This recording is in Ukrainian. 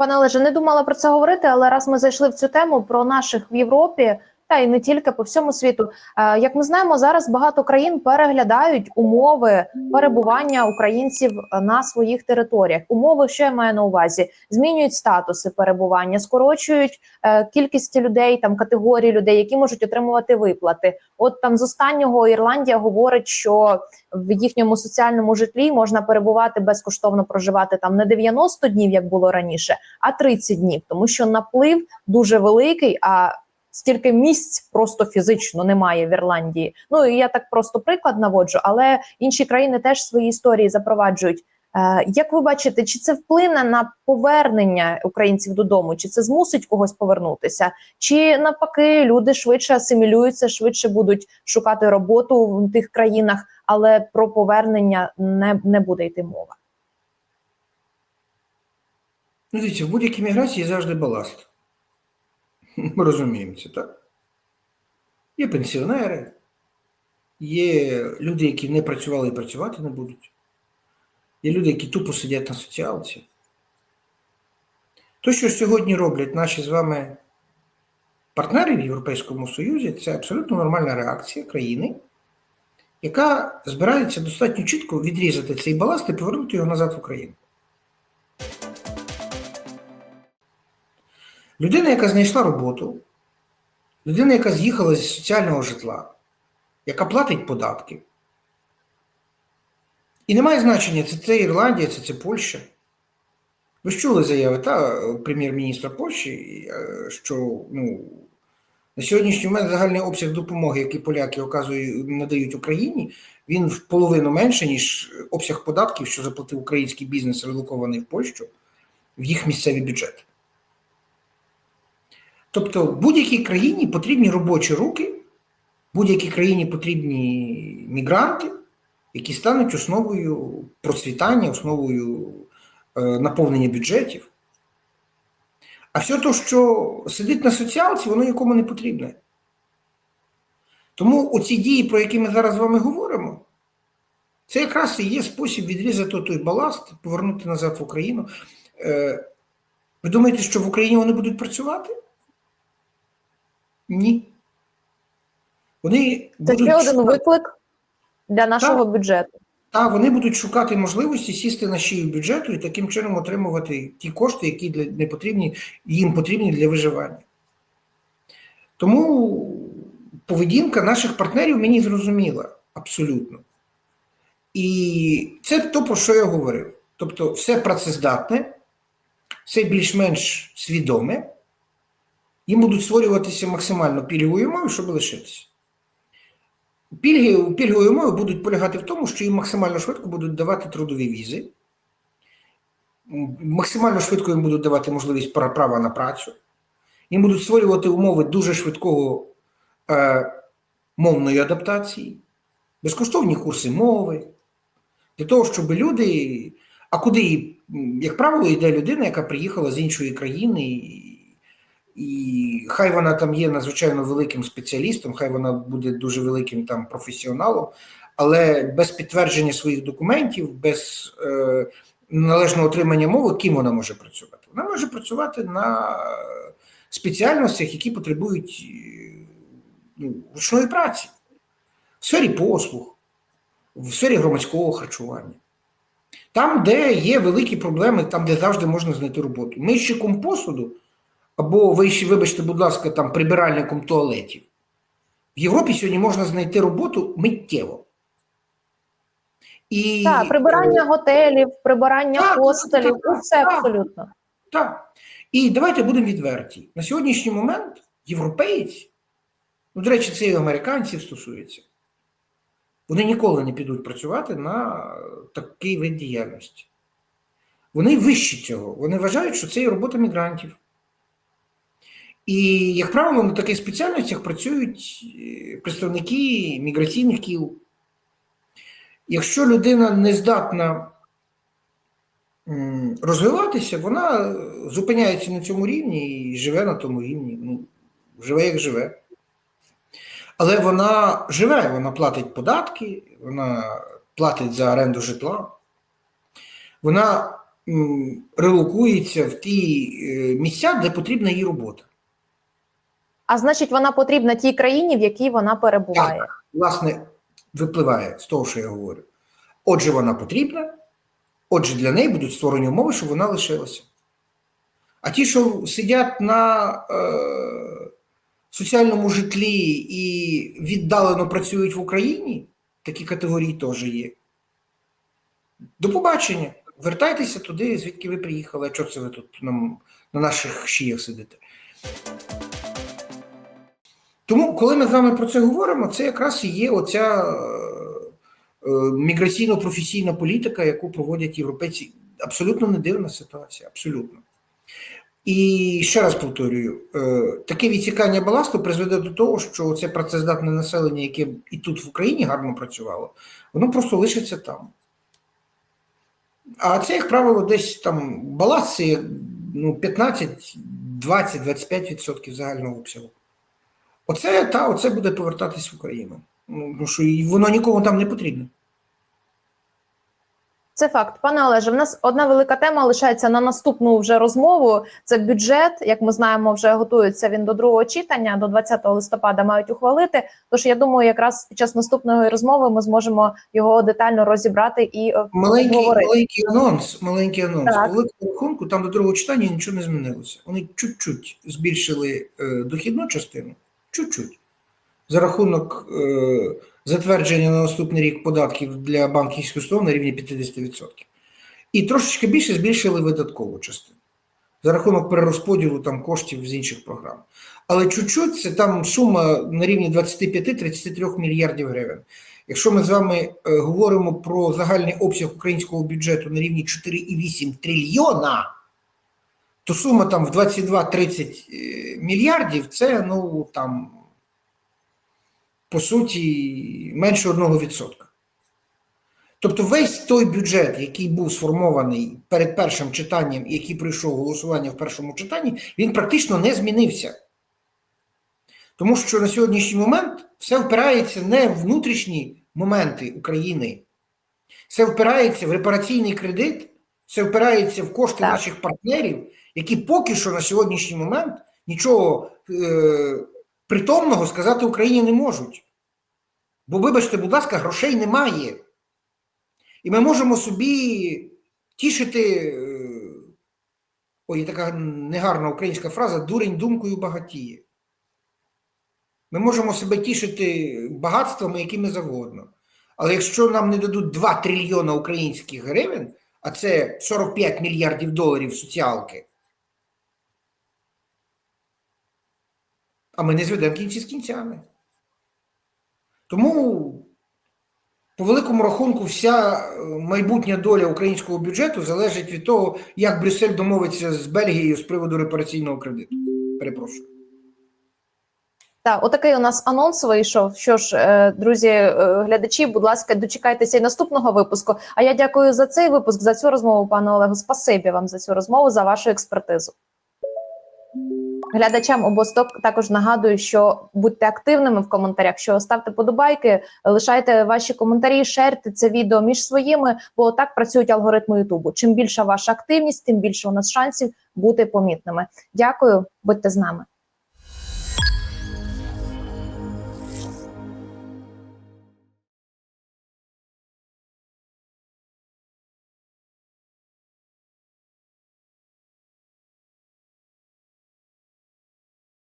Пане Олеже, не думала про це говорити, але раз ми зайшли в цю тему про наших в Європі. Та й не тільки по всьому світу. Е, Як ми знаємо, зараз багато країн переглядають умови перебування українців на своїх територіях. Умови, що я маю на увазі, змінюють статуси перебування, скорочують е, кількість людей, там категорії людей, які можуть отримувати виплати. От там з останнього Ірландія говорить, що в їхньому соціальному житлі можна перебувати безкоштовно проживати там не 90 днів, як було раніше, а 30 днів, тому що наплив дуже великий. А стільки місць просто фізично немає в Ірландії. Ну і я так просто приклад наводжу, але інші країни теж свої історії запроваджують. Е, як ви бачите, чи це вплине на повернення українців додому, чи це змусить когось повернутися, чи навпаки люди швидше асимілюються, швидше будуть шукати роботу в тих країнах, але про повернення не, не буде йти мова. Ну, дивіться, в будь-якій міграції завжди баласт. Ми розуміємо це, так? Є пенсіонери, є люди, які не працювали і працювати не будуть. Є люди, які тупо сидять на соціалці. То, що сьогодні роблять наші з вами партнери в Європейському Союзі, це абсолютно нормальна реакція країни, яка збирається достатньо чітко відрізати цей баласт і повернути його назад в Україну. Людина, яка знайшла роботу, людина, яка з'їхала зі соціального житла, яка платить податки. І немає значення, це це Ірландія, це це Польща. Ви ж чули заяви та прем'єр-міністра Польщі, е, що ну, на сьогоднішній момент загальний обсяг допомоги, який поляки оказують, надають Україні, він в половину менше, ніж обсяг податків, що заплатив український бізнес, релокований в Польщу, в їх місцеві бюджети. Тобто будь-якій країні потрібні робочі руки, будь-якій країні потрібні мігранти, які стануть основою процвітання, основою е, наповнення бюджетів. А все те, що сидить на соціалці, воно нікому не потрібне. Тому оці дії, про які ми зараз з вами говоримо, це якраз і є спосіб відрізати той баласт, повернути назад в Україну. Е, ви думаєте, що в Україні вони будуть працювати? Ні. Вони Це ще один шукати, виклик для нашого бюджету. та, вони будуть шукати можливості сісти на шию бюджету і таким чином отримувати ті кошти, які для, не потрібні, їм потрібні для виживання. Тому поведінка наших партнерів мені зрозуміла абсолютно. І це то, про що я говорив. Тобто, все працездатне, все більш-менш свідоме їм будуть створюватися максимально пільгові умови, щоб лишитися. Пільги, пільгові умови будуть полягати в тому, що їм максимально швидко будуть давати трудові візи, максимально швидко їм будуть давати можливість права на працю, їм будуть створювати умови дуже швидкого е, мовної адаптації, безкоштовні курси мови, для того, щоб люди. А куди, як правило, йде людина, яка приїхала з іншої країни, і, хай вона там є надзвичайно великим спеціалістом, хай вона буде дуже великим там професіоналом, але без підтвердження своїх документів, без е, належного отримання мови, ким вона може працювати? Вона може працювати на спеціальностях, які потребують е, ну, ручної праці, в сфері послуг, в сфері громадського харчування. Там, де є великі проблеми, там, де завжди можна знайти роботу. Мийщиком посуду, або ви вибачте, будь ласка, там прибиральником туалетів. В Європі сьогодні можна знайти роботу миттєво. І, Так, прибирання готелів, прибирання Так, хостелів, так, так, усе так. абсолютно. Так. І давайте будемо відверті. На сьогоднішній момент європейці, ну, до речі, це і американців стосується, вони ніколи не підуть працювати на такий вид діяльності. Вони вищі цього. Вони вважають, що це є робота мігрантів. І, як правило, на таких спеціальностях працюють е, представники міграційних кіл. Якщо людина не здатна розвиватися, вона зупиняється на цьому рівні і живе на тому рівні. Ну, живе як живе. Але вона живе, вона платить податки, вона платить за оренду житла, вона релокується в ті е, місця, де потрібна їй робота. А значить, вона потрібна тій країні, в якій вона перебуває. власне, випливає з того, що я говорю. Отже, вона потрібна, отже, для неї будуть створені умови, щоб вона лишилася. А ті, що сидять на е, соціальному житлі і віддалено працюють в Україні, такі категорії теж є. До побачення. Вертайтеся туди, звідки ви приїхали. А чого це ви тут нам, на наших шиях сидите? Тому, коли ми з вами про це говоримо, це якраз і є оця е, е, міграційно-професійна політика, яку проводять європейці. Абсолютно не дивна ситуація, абсолютно. І ще раз повторюю: е, таке відсікання баласту призведе до того, що це працездатне населення, яке і тут в Україні гарно працювало, воно просто лишиться там. А це, як правило, десь там баласт це ну, 15, 20, 25% загального обсягу. Оце та оце буде повертатись в Україну. Ну тому що і воно нікому там не потрібно. Це факт, пане Олеже. В нас одна велика тема лишається на наступну вже розмову. Це бюджет. Як ми знаємо, вже готується він до другого читання. До 20 листопада мають ухвалити. Тож я думаю, якраз під час наступної розмови ми зможемо його детально розібрати і е, Маленький, обговорити. маленький анонс. Маленький анонс. Так. По великому рахунку, там до другого читання нічого не змінилося. Вони чуть-чуть збільшили е, дохідну частину, чуть-чуть. За рахунок е, затвердження на наступний рік податків для банківських установ на рівні 50%. І трошечки більше збільшили видаткову частину за рахунок перерозподілу там коштів з інших програм. Але чуть-чуть це там сума на рівні 25-33 мільярдів гривень. Якщо ми з вами е, говоримо про загальний обсяг українського бюджету на рівні 4,8 трильйона, то сума там в 22-30 е, мільярдів це ну там по суті менше 1%. Тобто весь той бюджет, який був сформований перед першим читанням, який пройшов голосування в першому читанні, він практично не змінився. Тому що на сьогоднішній момент все впирається не в внутрішні моменти України, все впирається в репараційний кредит, все впирається в кошти Так. наших партнерів, які поки що на сьогоднішній момент нічого е, притомного сказати Україні не можуть. Бо, вибачте, будь ласка, грошей немає. І ми можемо собі тішити. е, Ой, така негарна українська фраза дурень думкою багатіє. Ми можемо себе тішити багатствами, якими завгодно. Але якщо нам не дадуть 2 трильйона українських гривень, а це 45 мільярдів доларів соціалки, а ми не зведемо кінці з кінцями. Тому, по великому рахунку, вся е, майбутня доля українського бюджету залежить від того, як Брюссель домовиться з Бельгією з приводу репараційного кредиту. Перепрошую. Так, отакий у нас анонс вийшов. Що ж, е, друзі, е, глядачі, будь ласка, дочекайтеся і наступного випуску. А я дякую за цей випуск, за цю розмову, пане Олегу. Спасибі вам за цю розмову, за вашу експертизу. Глядачам обосток також нагадую, що будьте активними в коментарях, що ставте подобайки, лишайте ваші коментарі, шерте це відео між своїми, бо так працюють алгоритми Ютубу. Чим більша ваша активність, тим більше у нас шансів бути помітними. Дякую, будьте з нами.